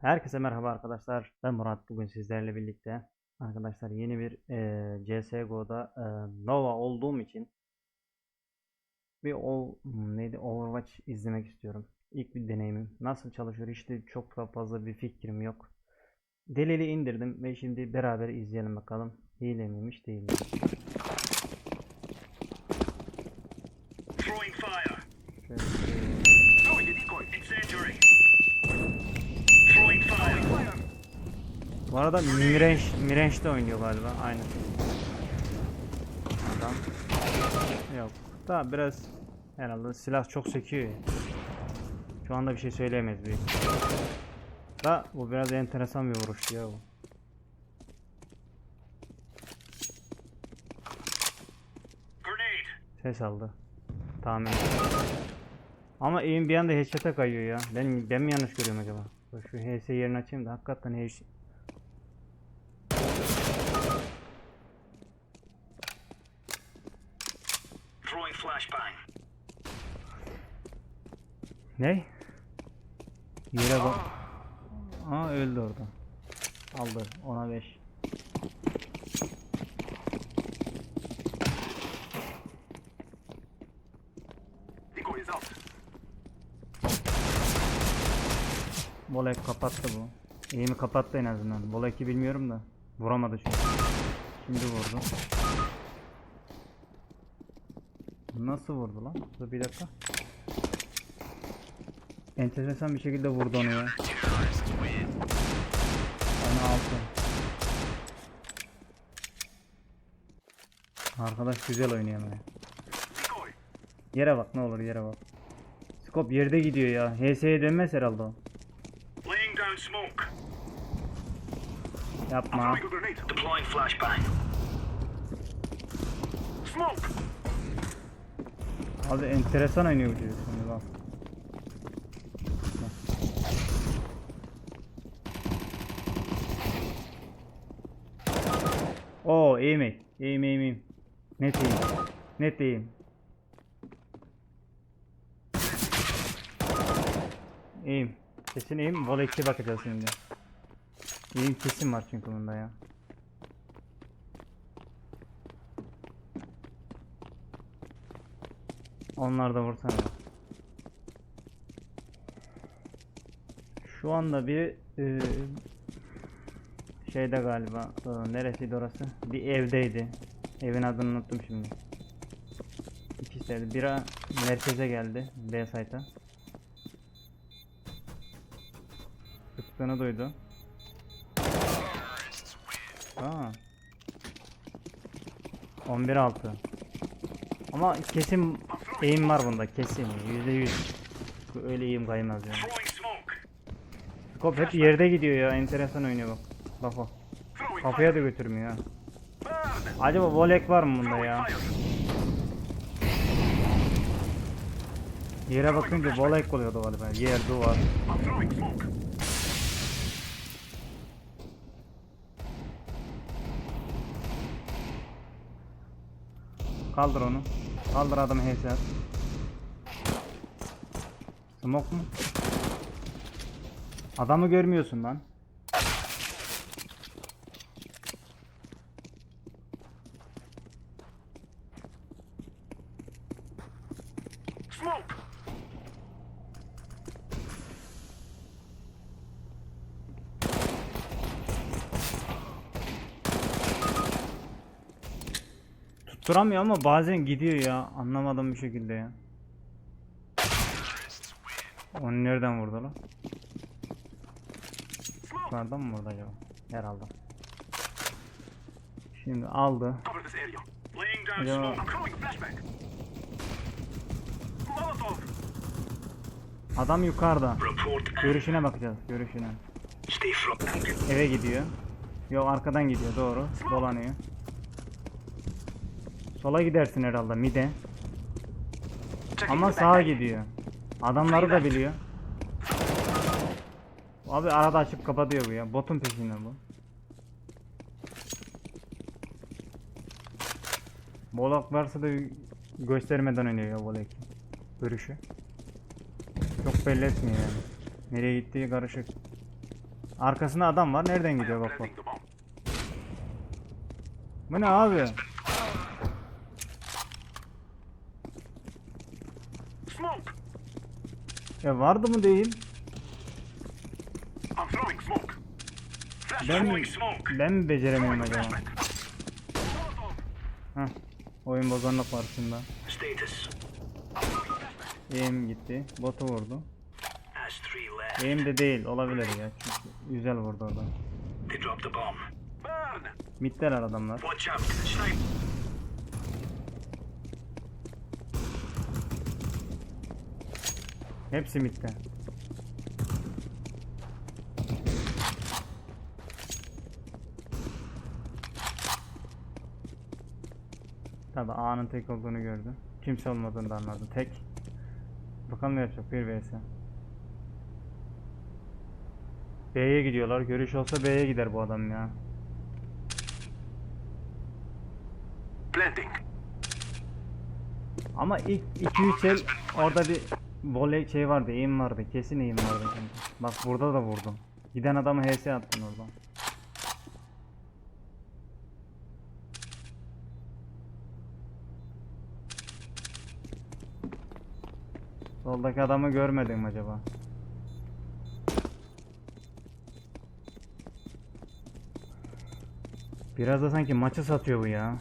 Herkese merhaba arkadaşlar. Ben Murat. Bugün sizlerle birlikte arkadaşlar yeni bir eee CS:GO'da eee, Nova olduğum için bir o neydi Overwatch izlemek istiyorum. İlk bir deneyimim. Nasıl çalışıyor işte çok da fazla bir fikrim yok. Delili indirdim ve şimdi beraber izleyelim bakalım. Hile miymiş değil mi? Bu arada Mirange, Mirange'de oynuyor galiba. Aynen. Adam. Yok. Daha biraz herhalde silah çok sekiyor ya. Şu anda bir şey söyleyemeyiz büyük. Da bu biraz enteresan bir vuruştu ya bu. Ses aldı. Tahmin. Ama eğim bir anda headshot'a kayıyor ya. Ben ben mi yanlış görüyorum acaba? Şu HS yerini açayım da hakikaten HS Ne? Yere bak. Aa öldü orada. Aldı. Ona 5. Decoy is out. Volek kapattı bu. Eğimi kapattı en azından. Volek'i bilmiyorum da. Vuramadı çünkü. Şimdi vurdu. Nasıl vurdu lan? Dur bir dakika. Enteresan bir şekilde vurdu onu ya. Ana altı. Arkadaş güzel oynuyor ya. Yere bak ne olur yere bak. Skop yerde gidiyor ya. HS'ye dönmez herhalde o. Yapma. Smoke. Abi enteresan oynuyor bu çocuk şimdi bak. Oo? İyi mi iyi mi? Net iyiyim. Net iyiyim. İyiyim. Kesin iyiyim. Vol 2 bakacağız şimdi. İyiyim kesin var çünkü bunda ya. Onlar da vursana. Şu anda bir e, şeyde galiba e, neresiydi orası? Bir evdeydi. Evin adını unuttum şimdi. İkisi Bira merkeze geldi. B site'a. Sıktığını duydu. Aa. 11-6. Ama kesin eğim var bunda kesin yüzde yüz. Öyle eğim kaymaz ya. Throwing smoke. Skop hep yerde gidiyor ya enteresan oynuyor bak. Bak o. Kafaya da götürmüyor. Acaba volek var mı bunda ya? Yere bakınca volek oluyordu galiba. Yer duvar. Kaldır onu. Kaldır adamı at. Smoke mu? Adamı görmüyorsun lan. Smoke. Tutturamıyor ama bazen gidiyor ya. Anlamadım bir şekilde ya. Onu nereden vurdu lan? Yukarıdan mı vurdu acaba? Herhalde. Şimdi aldı. Acaba-. Adam yukarıda. Görüşüne bakacağız. Görüşüne. Eve gidiyor. Yok arkadan gidiyor doğru. Dolanıyor. Sola gidersin herhalde mide. Ama sağa gidiyor. Adamları da biliyor. Abi arada açıp kapatıyor bu ya. Botun peşinde bu. Bolak varsa da göstermeden oynuyor ya volek. Görüşü. Çok belli etmiyor yani. Nereye gittiği karışık. Arkasında adam var. Nereden gidiyor bak bak. Bu ne abi? Smoke. Ya vardı mı değil? Ben smoke. ben mi beceremiyorum acaba? Heh. Oyun bozanlık var. Status. Aim gitti. Botu vurdu. Aim de değil olabilir ya. Çünkü güzel vurdu orada. Middeler adamlar. Hepsi midde. Tabi A'nın tek olduğunu gördü. Kimse olmadığını da anladı. Tek. Bakalım ne yapacak bir vs. B'ye gidiyorlar. Görüş olsa B'ye gider bu adam ya. Planting. Ama ilk 2-3 el orada bir voley şey vardı, aim vardı. Kesin aim vardı. şimdi. Bak burada da vurdum. Giden adamı HS attın oradan. Soldaki adamı görmedin mi acaba? Biraz da sanki maçı satıyor bu ya.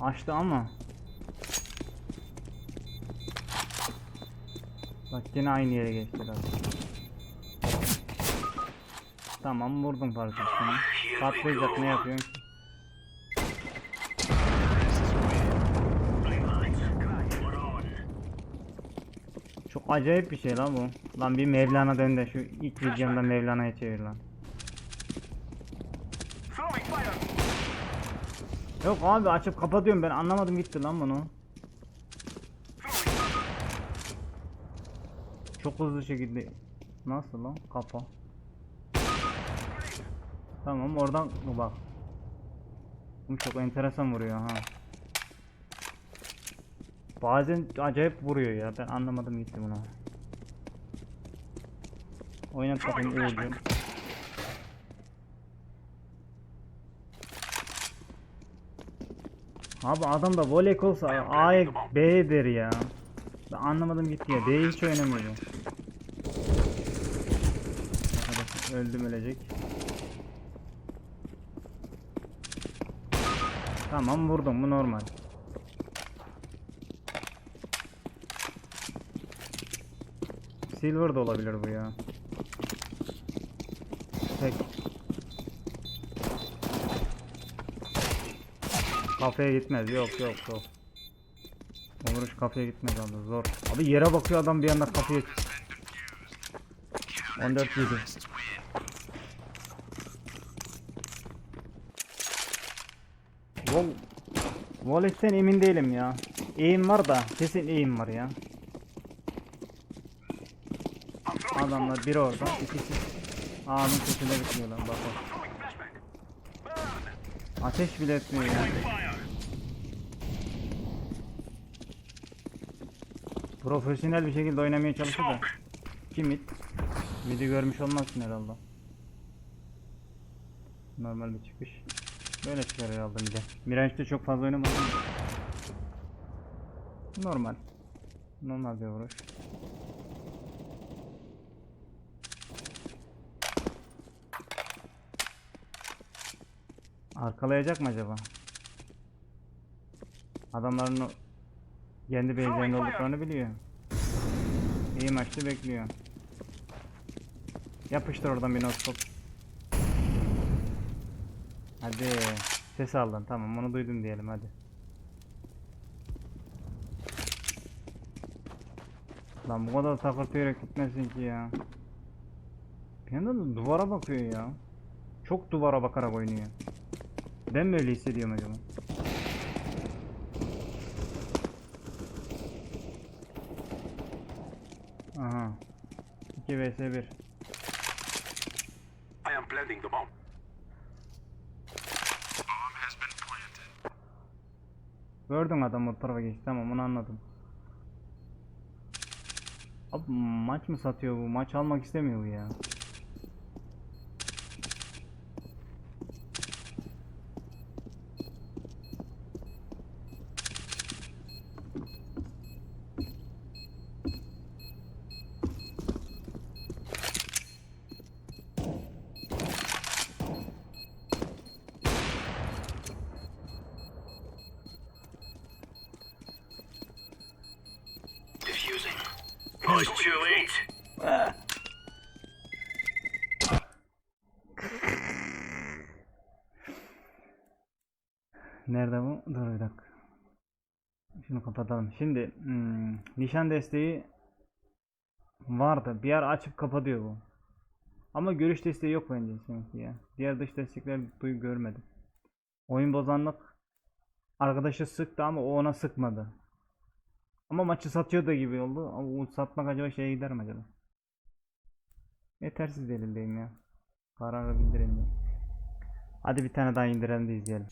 Açtı ama. Yine aynı yere geçtiler. Tamam vurdum parçasını. Patlayacak ne yapıyorsun. Çok acayip bir şey lan bu. Lan bir Mevlana dön de şu ilk videomda Mevlana'ya çevir lan. Yok abi açıp kapatıyorum ben anlamadım gitti lan bunu. Çok hızlı şekilde Nasıl lan? Kapa Tamam oradan bak. Bu çok enteresan vuruyor ha. Bazen acayip vuruyor ya. Ben anlamadım gitti bunu. Oynat bakayım Uğur'cum Abi adam da voley olsa A'ya B der ya. Ben anlamadım gitti ya. B'yi hiç oynamıyor öldüm ölecek. Tamam vurdum bu normal. Silver da olabilir bu ya. Tek. Kafeye gitmez. Yok yok yok. O vuruş kafeye gitmez zor. Abi yere bakıyor adam bir anda kafaya. 14 7. Vol Voletten emin değilim ya. Eğim var da kesin eğim var ya. Adamlar biri orada, ikisi A'nın köşede bekliyorlar bak bak. Ateş bile etmiyor ya. Profesyonel bir şekilde oynamaya çalışıyor da. Smoke. Kim mid? Mid'i görmüş olmazsın herhalde. Normal bir çıkış. Böyle çıkar herhalde mid'e. Mirage'de çok fazla oynamadım. Normal. Normal bir vuruş. Arkalayacak mı acaba? Adamların kendi base'lerinde olduklarını biliyor. İyi maçta bekliyor. Yapıştır oradan bir noskop. Hadi. Ses aldın tamam onu duydum diyelim hadi. Lan bu kadar takırtıyarak gitmesin ki ya. Bir yandan da duvara bakıyor ya. Çok duvara bakarak oynuyor. Ben mi öyle hissediyorum acaba? Aha. 2 vs 1. I am planting the bomb. Gördün adam o tarafa geçti tamam onu anladım. Abi maç mı satıyor bu? Maç almak istemiyor bu ya. Late. Nerede bu? Dur bir dakika. Şunu kapatalım. Şimdi hmm, nişan desteği vardı. Bir ara açıp kapatıyor bu. Ama görüş desteği yok bence sanki ya. Diğer dış destekler duy görmedim. Oyun bozanlık arkadaşı sıktı ama o ona sıkmadı. Ama maçı satıyor da gibi oldu. Ama o satmak acaba şeye gider mi acaba? Yetersiz delildeyim ya. Kararı bildirin diye. Hadi bir tane daha indirelim de izleyelim.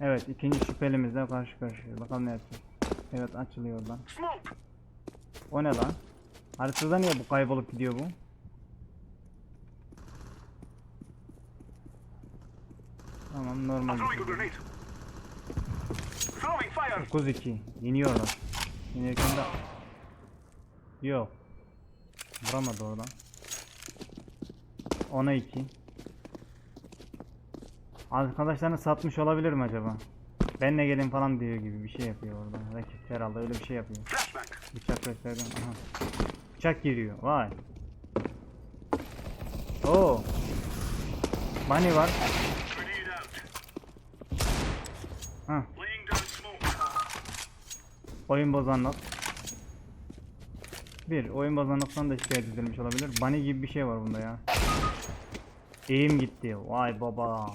Evet ikinci şüphelimizle karşı karşıya. Bakalım ne yapacak. Evet açılıyor oradan. O ne lan? Haritada niye bu kaybolup gidiyor bu? Tamam normal. bir Throwing a şey. grenade. Throwing fire. 9-2. Yeniyorlar. Yenirken de... Yok. Vuramadı oradan. 10'a 2. Arkadaşlarını satmış olabilir mi acaba? Benle gelin falan diyor gibi bir şey yapıyor orada. Rakip herhalde öyle bir şey yapıyor. Bıçak gösterdim. Aha. Bıçak giriyor. Vay. Oo. Bunny var. Smoke. Oyun bozanlık. Bir, oyun bozanlıktan da şikayet edilmiş olabilir. Bunny gibi bir şey var bunda ya. Eğim gitti. Vay baba.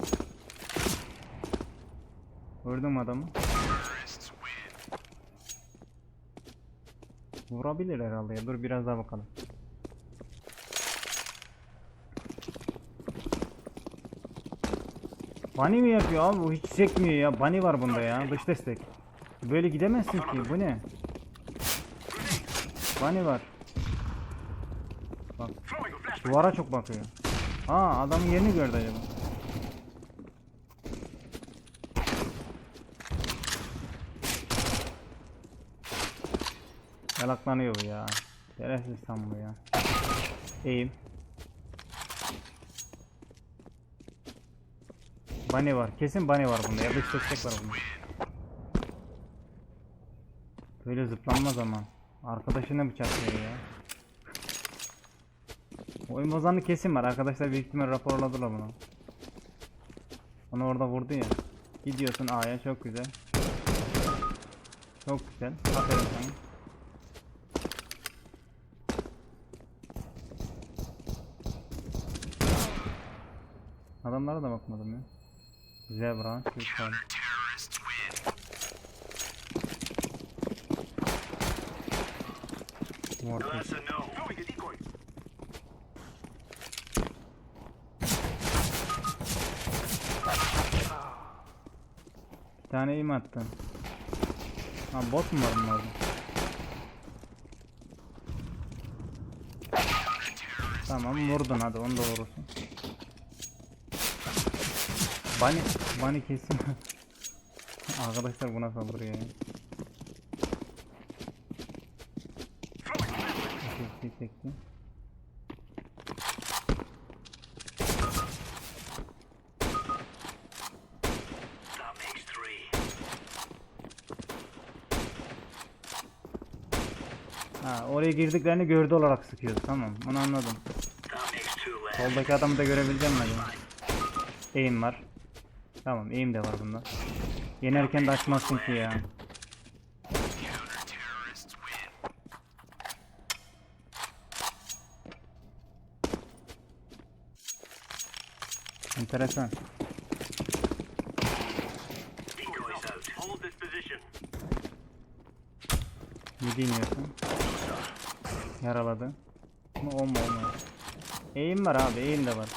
Gördün mü adamı? Vurabilir herhalde ya. Dur biraz daha bakalım. Bunny mi yapıyor abi? Bu hiç sekmiyor ya. Bunny var bunda ya. Dış destek. Böyle gidemezsin ki. Bu ne? Bunny var. Bak duvara çok bakıyor. Aa adamın yerini gördü acaba. Yalaklanıyor bu ya. Şerefsiz tam bu ya. Eğim. Bunny var. Kesin bunny var bunda ya. Dış destek var bunda. Böyle zıplanmaz ama. Arkadaşına bıçaklıyor ya. Oyun bozanlı kesin var. Arkadaşlar büyük ihtimal raporladılar bunu. Onu orada vurdu ya. Gidiyorsun A'ya çok güzel. Çok güzel. Aferin sana. Adamlara da bakmadım ya. Güzel bra. Güzel. Mortis. That's a no. Throwing a decoy. Bir tane im attın. Ha bot mu var bunun orada? Tamam vurdun hadi onu da vurursun. Bunny, bunny kesin. Arkadaşlar buna saldırıyor ya. Throwing a flashbang. Çekti çekti. Ha oraya girdiklerini gördü olarak sıkıyordu tamam onu anladım. Soldaki adamı da görebileceğim mi acaba? Eğim var. Tamam eğim de var bunda. Yenerken de açmazsın ki ya. Enteresan. Ne dinliyorsun? Yaraladı. Ama o mu o mu? Eğim var abi eğim de var.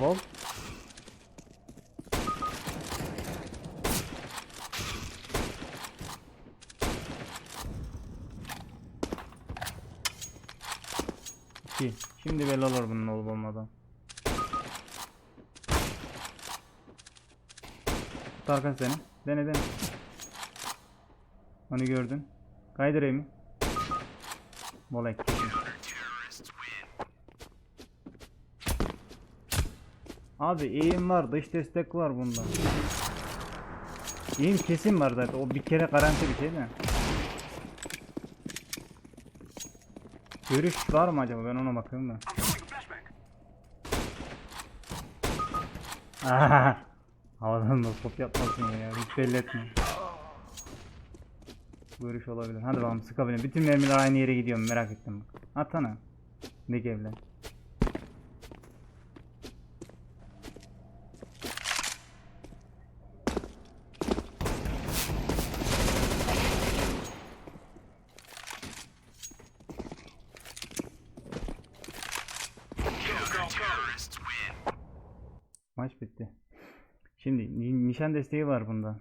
Vol. İki. Şimdi belli olur bunun olup olmadan. Tut arkan seni. Dene dene. Onu gördün. Kaydırayım mı? Molek. Abi eğim var, dış destek var bunda. Eğim kesin var zaten. O bir kere garanti bir şey de. Görüş var mı acaba? Ben ona bakıyorum da. Havadan da top yapmasın ya. Hiç belli etme. Görüş olabilir. Hadi bakalım sıkabilirim. Bütün mermiler aynı yere gidiyor mu? Merak ettim. Atana. Ne gevle. Maç bitti. Şimdi ni- nişan desteği var bunda.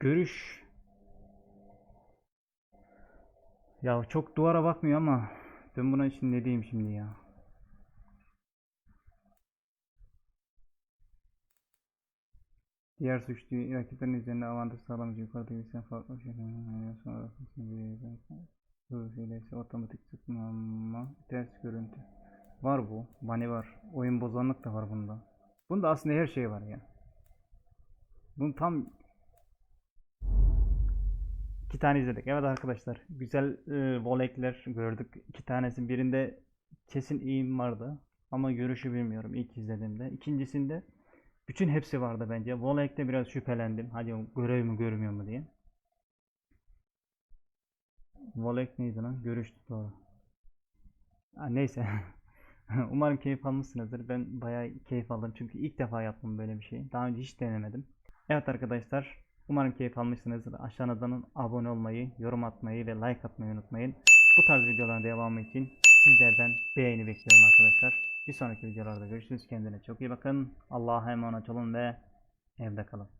Görüş. Ya çok duvara bakmıyor ama ben buna için ne diyeyim şimdi ya. Diğer suçlu rakiplerin üzerinde avantaj sağlamayacak yukarıda geçen farklı bir şekilde sonra arkasında bir şeyle ise otomatik sıkmama ters görüntü. Var bu. Bani var. Oyun bozanlık da var bunda. Bunda aslında her şey var ya. Bunu tam iki tane izledik. Evet arkadaşlar. Güzel e, volekler gördük. İki tanesi birinde kesin eğim vardı. Ama görüşü bilmiyorum ilk izlediğimde. İkincisinde bütün hepsi vardı bence. Volek'te biraz şüphelendim. Hadi görev mü görmüyor mu diye. Volek neydi lan? Görüştü doğru. Ha, neyse. Umarım keyif almışsınızdır. Ben bayağı keyif aldım çünkü ilk defa yaptım böyle bir şey. Daha önce hiç denemedim. Evet arkadaşlar, umarım keyif almışsınızdır. Aşağıdan abone olmayı, yorum atmayı ve like atmayı unutmayın. Bu tarz videoların devamı için sizlerden beğeni bekliyorum arkadaşlar. Bir sonraki videolarda görüşürüz. Kendine çok iyi bakın. Allah'a emanet olun ve evde kalın.